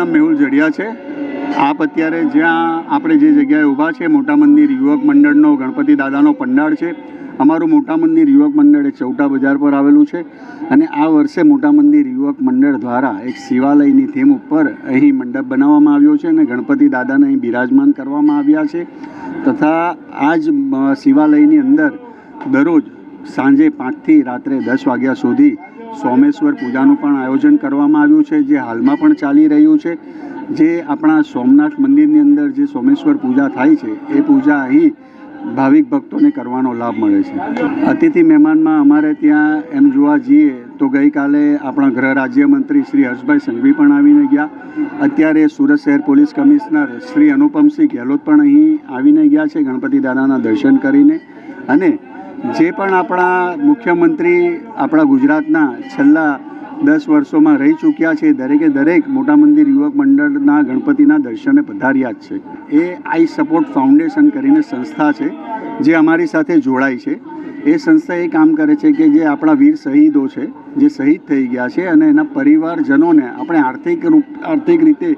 નામ મેહુલ જડિયા છે. આપ અત્યારે જ્યાં આપણે જે જગ્યાએ ઊભા છે મોટા મંદિર યુવક મંડળનો, ગણપતિ દાદાનો પંડાળ છે. અમારું મોટા મંદિર યુવક મંડળ એ ચૌટા બજાર પર આવેલું છે અને આ વર્ષે મોટા મંદિર યુવક મંડળ દ્વારા એક શિવાલયની થીમ ઉપર અહીં મંડપ બનાવવામાં આવ્યો છે અને ગણપતિ દાદાને અહીં બિરાજમાન કરવામાં આવ્યા છે. તથા આ જ શિવાલયની અંદર દરરોજ સાંજે પાંચથી રાત્રે દસ વાગ્યા સુધી સોમેશ્વર પૂજાનું પણ આયોજન કરવામાં આવ્યું છે, જે હાલમાં પણ ચાલી રહ્યું છે. જે આપણા સોમનાથ મંદિરની અંદર જે સોમેશ્વર પૂજા થાય છે, એ પૂજા અહીં ભાવિક ભક્તોને કરવાનો લાભ મળે છે. અતિથિ મહેમાનમાં અમારે ત્યાં એમ જોવા જઈએ તો ગઈકાલે આપણા ગૃહ રાજ્યમંત્રી શ્રી હર્ષભાઈ સંઘવી પણ આવીને ગયા. અત્યારે સુરત શહેર પોલીસ કમિશનર શ્રી અનુપમસિંહ ગેહલોત પણ અહીં આવીને ગયા છે, ગણપતિ દાદાના દર્શન કરીને. અને જે પણ આપણા મુખ્યમંત્રી આપણા ગુજરાતના છેલ્લા દસ વર્ષોમાં રહી ચૂક્યા છે, દરેકે દરેક મોટા મંદિર યુવક મંડળના ગણપતિના દર્શને પધાર્યા જ છે. એ આઈ સપોર્ટ ફાઉન્ડેશન કરીને સંસ્થા છે. જે અમારી સાથે જોડાઈ છે, એ સંસ્થા એ કામ કરે છે કે જે આપણા વીર શહીદો છે, જે શહીદ થઈ ગયા છે અને એના પરિવારજનોને આપણે આર્થિક રૂપ, આર્થિક રીતે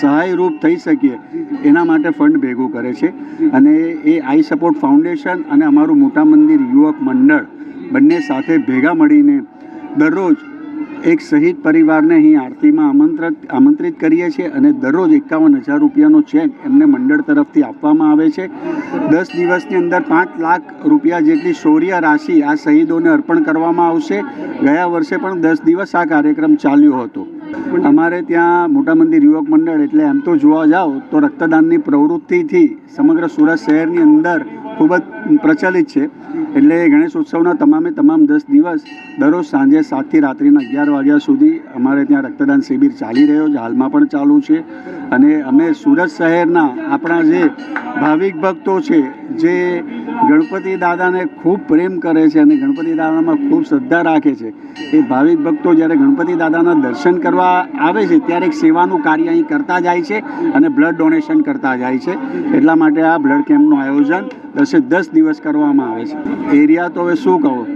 સહાયરૂપ થઈ શકીએ, એના માટે ફંડ ભેગું કરે છે. અને એ આઈ સપોર્ટ ફાઉન્ડેશન અને અમારું મોટા મંદિર યુવક મંડળ બંને સાથે ભેગા મળીને દરરોજ એક શહીદ પરિવારને અહીં આરતીમાં આમંત્રિત આમંત્રિત કરીએ છીએ અને દરરોજ એકાવન હજાર રૂપિયાનો ચેક એમને મંડળ તરફથી આપવામાં આવે છે. દસ દિવસની અંદર પાંચ લાખ રૂપિયા જેટલી શૌર્ય રાશિ આ શહીદોને અર્પણ કરવામાં આવશે. ગયા વર્ષે પણ દસ દિવસ આ કાર્યક્રમ ચાલ્યો હતો. અમારે ત્યાં મોટા મંદિર યુવક મંડળ એટલે એમ તો જોવા જાઓ તો રક્તદાનની પ્રવૃત્તિથી સમગ્ર સુરત શહેરની અંદર ખૂબ જ પ્રચલિત છે. એટલે ગણેશ ઉત્સવના તમામે તમામ દસ દિવસ દરરોજ સાંજે સાતથી રાત્રિના અગિયાર વાગ્યા સુધી અમારે ત્યાં રક્તદાન શિબિર ચાલી રહ્યો છે. હાલમાં પણ ચાલુ છે. અને અમે સુરત શહેરના આપણા જે ભાવિક ભક્તો છે જે ગણપતિ દાદાને ખૂબ પ્રેમ કરે છે અને ગણપતિ દાદામાં ખૂબ શ્રદ્ધા રાખે છે, એ ભાવિક ભક્તો જ્યારે ગણપતિ દાદાના દર્શન કરવા આવે છે, ત્યારે એક સેવાનું કાર્ય અહીં કરતા જાય છે અને બ્લડ ડોનેશન કરતા જાય છે. એટલા માટે આ બ્લડ કેમ્પનું આયોજન દસે દસ દિવસ કરવામાં આવે છે. એરિયા તો હવે શું કહો?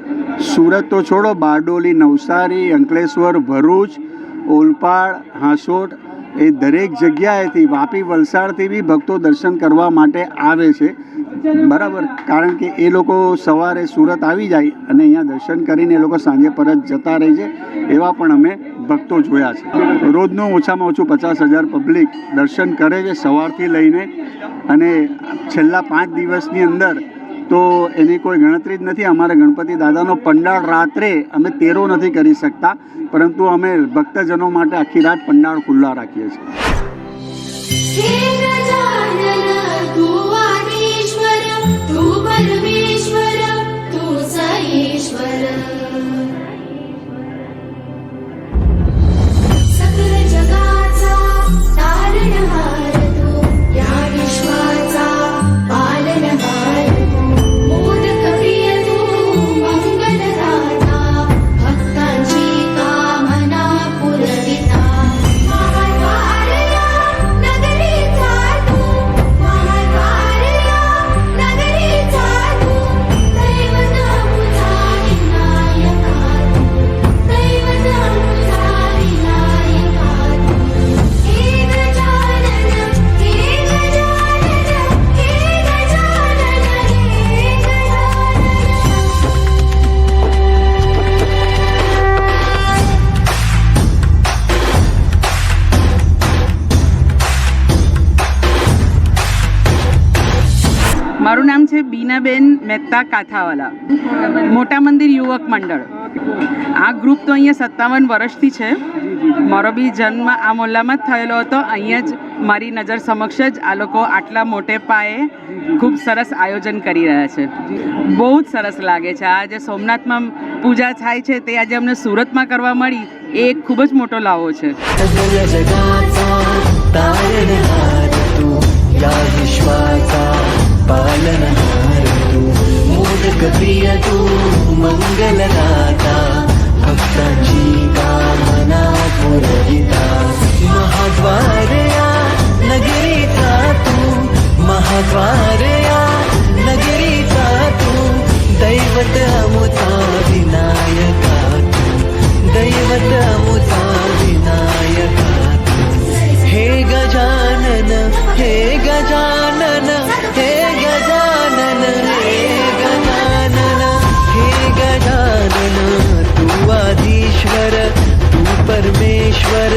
સુરત તો છોડો, બારડોલી, નવસારી, અંકલેશ્વર, ભરૂચ, ઓલપાડ, હાંસોટ, એ દરેક જગ્યાએથી વાપી વલસાડથી બી ભક્તો દર્શન કરવા માટે આવે છે. બરાબર. કારણ કે એ લોકો સવારે સુરત આવી જાય અને અહીંયા દર્શન કરીને એ લોકો સાંજે પરત જતા રહે છે, એવા પણ અમે ભક્તો જોયા છે. રોજનું ઓછામાં ઓછું પચાસ હજાર પબ્લિક દર્શન કરે છે સવારથી લઈને અને છેલ્લા પાંચ દિવસની અંદર તો એની કોઈ ગણતરી જ નથી. અમારે ગણપતિ દાદાનો પંડાળ રાત્રે અમે તેરો નથી કરી શકતા, પરંતુ અમે ભક્તજનો માટે આખી રાત પંડાળ ખુલ્લા રાખીએ છીએ. મારું નામ છે બીનાબેન મહેતા કાથાવાલા મોટા મંદિર યુવક મંડળ આ ગ્રુપ તો અહીંયા સત્તાવન વર્ષથી છે મારો બી જન્મ આ મોલ્લામાં જ થયેલો હતો અહીંયા જ મારી નજર સમક્ષ જ આ લોકો આટલા મોટે પાયે ખૂબ સરસ આયોજન કરી રહ્યા છે બહુ જ સરસ લાગે છે આ જે સોમનાથમાં પૂજા થાય છે તે આજે અમને સુરતમાં કરવા મળી એ ખૂબ જ મોટો લાવો છે ವಾರೆಯಾ ನಗರಿ ಕಾತು ದೈವತ ಅಮುತ ವಿನಾಯಕ ದೈವತ ಅಮುತ ವಿನಾಯಕ ಹೇ ಗಜಾನನ ಹೇ ಗಜಾನನ ಹೇ ಗಜಾನನ ಹೇ ಗಜಾನನ ಹೇ ಗಜಾನನ तू आदीश्वर तू परमेश्वर